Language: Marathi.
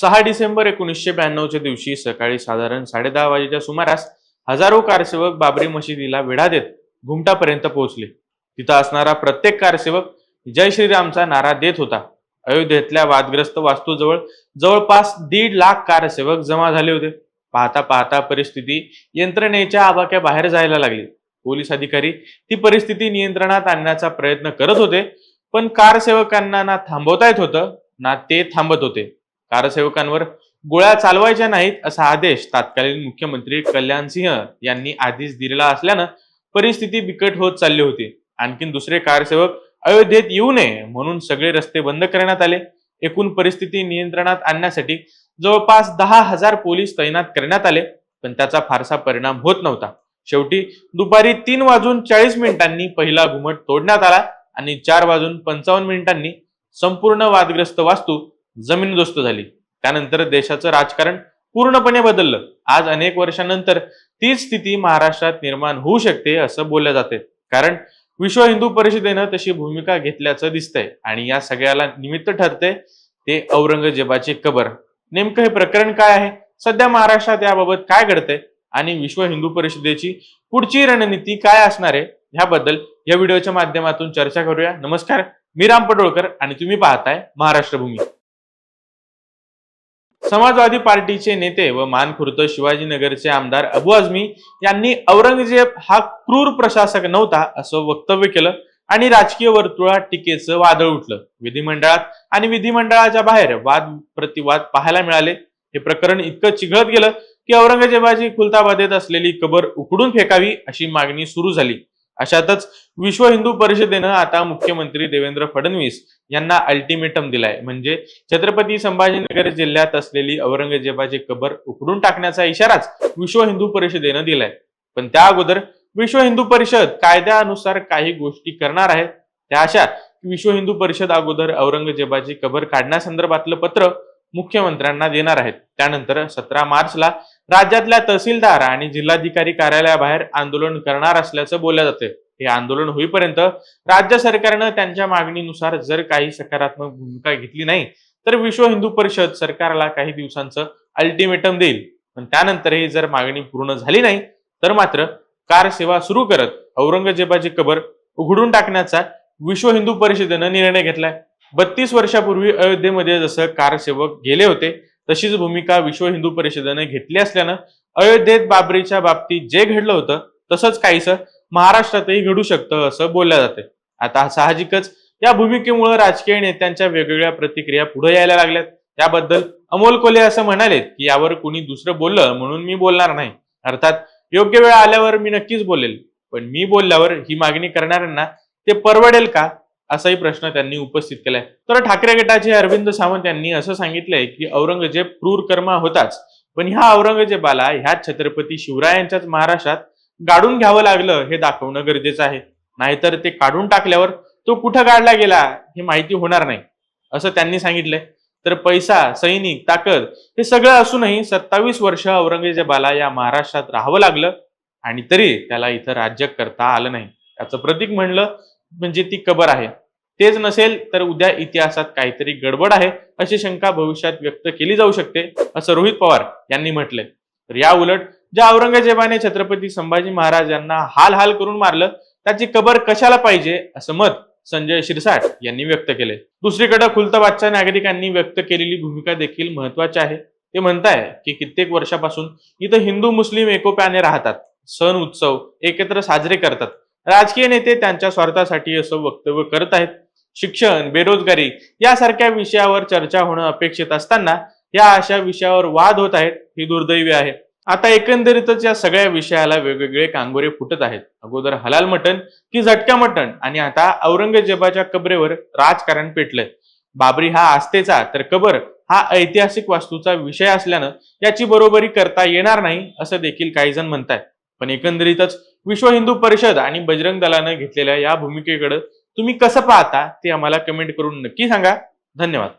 सहा डिसेंबर एकोणीसशे ब्याण्णवच्या दिवशी सकाळी साधारण साडेदहा वाजेच्या सुमारास हजारो कारसेवक बाबरी मशिदीला वेढा देत घुमटापर्यंत पोहोचले. तिथं असणारा प्रत्येक कारसेवक जय श्रीरामचा नारा देत होता. अयोध्येतल्या वादग्रस्त वास्तूजवळ जवळपास दीड लाख कारसेवक जमा झाले होते. पाहता पाहता परिस्थिती यंत्रणेच्या आबाक्या बाहेर जायला लागली. पोलीस अधिकारी ती परिस्थिती नियंत्रणात आणण्याचा प्रयत्न करत होते पण कारसेवकांना ना थांबवता येत होतं ना ते थांबत होते. कारसेवकांवर गोळ्या चालवायच्या नाहीत असा आदेश तत्कालीन मुख्यमंत्री कल्याण सिंह यांनी आधीच दिलेला असल्यानं परिस्थिती बिकट होत चालली होती. आणखीन दुसरे कारसेवक अयोध्येत येऊ नये म्हणून सगळे रस्ते बंद करण्यात आले. एकूण परिस्थिती नियंत्रणात आणण्यासाठी जवळपास दहा हजार पोलीस तैनात करण्यात आले पण त्याचा फारसा परिणाम होत नव्हता. शेवटी दुपारी तीन वाजून चाळीस मिनिटांनी पहिला घुमट तोडण्यात आला आणि चार वाजून पंचावन्न मिनिटांनी संपूर्ण वादग्रस्त वास्तू जमीनदोस्त झाली. त्यानंतर देशाचं राजकारण पूर्णपणे बदललं. आज अनेक वर्षांनंतर तीच स्थिती महाराष्ट्रात निर्माण होऊ शकते असं बोललं जाते कारण विश्व हिंदू परिषदेनं तशी भूमिका घेतल्याचं दिसतंय. आणि या सगळ्याला निमित्त ठरते ते औरंगजेबाची कबर. नेमकं हे प्रकरण काय आहे? सध्या महाराष्ट्रात याबाबत काय घडतंय? आणि विश्व हिंदू परिषदेची पुढची रणनीती काय असणार आहे? ह्याबद्दल या व्हिडिओच्या माध्यमातून चर्चा करूया. नमस्कार मी राम पडोळकर आणि तुम्ही पाहताय महाराष्ट्र भूमी समाजवादी पार्टीचे नेते व मानखुर्द शिवाजीनगरचे आमदार अबू आझमी यांनी औरंगजेब हा क्रूर प्रशासक नव्हता असं वक्तव्य केलं आणि राजकीय वर्तुळात टीकेचं वादळ उठलं. विधिमंडळात आणि विधिमंडळाच्या बाहेर वाद प्रतिवाद पाहायला मिळाले. हे प्रकरण इतकं चिघळत गेलं की औरंगजेबाची खुलताबादेत असलेली कबर उकडून फेकावी अशी मागणी सुरू झाली. अशातच विश्व हिंदू परिषदेनं आता मुख्यमंत्री देवेंद्र फडणवीस यांना अल्टिमेटम दिलाय. म्हणजे छत्रपती संभाजीनगर जिल्ह्यात असलेली औरंगजेबाची कबर उकडून टाकण्याचा इशाराच विश्व हिंदू परिषदेनं दिलाय. पण त्या अगोदर विश्व हिंदू परिषद कायद्यानुसार काही गोष्टी करणार आहे. त्या अशा विश्व हिंदू परिषद अगोदर औरंगजेबाची कबर काढण्यासंदर्भातलं पत्र मुख्यमंत्र्यांना देणार आहेत. त्यानंतर सतरा मार्चला राज्यातल्या तहसीलदार आणि जिल्हाधिकारी कार्यालयाबाहेर आंदोलन करणार असल्याचं बोललं जाते हे आंदोलन होईपर्यंत राज्य सरकारनं त्यांच्या मागणीनुसार जर काही सकारात्मक भूमिका घेतली नाही तर विश्व हिंदू परिषद सरकारला काही दिवसांचं अल्टिमेटम देईल. पण त्यानंतरही जर मागणी पूर्ण झाली नाही तर मात्र कार सेवा सुरू करत औरंगजेबाची कबर उघडून टाकण्याचा विश्व हिंदू परिषदेनं निर्णय घेतलाय. बत्तीस वर्षापूर्वी अयोध्येमध्ये जसं कारसेवक गेले होते तशीच भूमिका विश्व हिंदू परिषदेने घेतली असल्यानं अयोध्येत बाबरीच्या बाबतीत जे घडलं होतं तसंच काहीसं महाराष्ट्रातही घडू शकतं असं बोललं जाते. आता साहजिकच या भूमिकेमुळे राजकीय नेत्यांच्या वेगवेगळ्या प्रतिक्रिया पुढे यायला लागल्यात. त्याबद्दल अमोल कोले असं म्हणाले की यावर कुणी दुसरं बोललं म्हणून मी बोलणार नाही. अर्थात योग्य वेळ आल्यावर मी नक्कीच बोलेल. पण मी बोलल्यावर ही मागणी करणाऱ्यांना ते परवडेल का? असाही प्रश्न त्यांनी उपस्थित केलाय. तर ठाकरे गटाचे अरविंद सावंत यांनी असं सांगितलंय की औरंगजेब क्रूर कर्मा होताच. पण ह्या औरंगजेबाला ह्या छत्रपती शिवरायांच्याच महाराष्ट्रात गाडून घ्यावं लागलं हे दाखवणं गरजेचं आहे. नाहीतर ते काढून टाकल्यावर तो कुठं काढला गेला हे माहिती होणार नाही असं त्यांनी सांगितलंय. तर पैसा सैनिक ताकद हे सगळं असूनही सत्तावीस वर्ष औरंगजेबाला या महाराष्ट्रात राहावं लागलं आणि तरी त्याला इथं राज्य करता आलं नाही. त्याचं प्रतीक म्हणलं म्हणजे ती कबर आहे. तेच नसेल तर उद्या इतिहासात काहीतरी गडबड आहे अशी शंका भविष्यात व्यक्त केली जाऊ शकते असं रोहित पवार यांनी म्हटलंय. तर या उलट ज्या औरंगजेबाने छत्रपती संभाजी महाराज यांना हाल हाल करून मारलं त्याची कबर कशाला पाहिजे असं मत संजय शिरसाट यांनी व्यक्त केले दुसरीकडे खुलताबादच्या नागरिकांनी व्यक्त केलेली भूमिका देखील महत्वाची आहे. ते म्हणताय की कित्येक वर्षापासून इथं हिंदू मुस्लिम एकोप्याने राहतात. सण उत्सव एकत्र साजरे करतात. राजकीय नेते त्यांच्या स्वार्थासाठी असं वक्तव्य करत आहेत. शिक्षण बेरोजगारी यासारख्या विषयावर चर्चा होणं अपेक्षित असताना या अशा विषयावर वाद होत आहेत ही दुर्दैवी आहे. आता एकंदरीतच या सगळ्या विषयाला वेगवेगळे कांगोरे फुटत आहेत. अगोदर हलाल मटण की झटक्या मटण आणि आता औरंगजेबाच्या कबरेवर राजकारण पेटलंय. बाबरी हा आस्थेचा तर कबर हा ऐतिहासिक वास्तूचा विषय असल्यानं याची बरोबरी करता येणार नाही असं देखील काही जण म्हणतात पण एकंदरीतच विश्व हिंदू परिषद आणि बजरंग दलानं घेतलेल्या या भूमिकेकडे तुम्ही कसं पाहता ते आम्हाला कमेंट करून नक्की सांगा. धन्यवाद.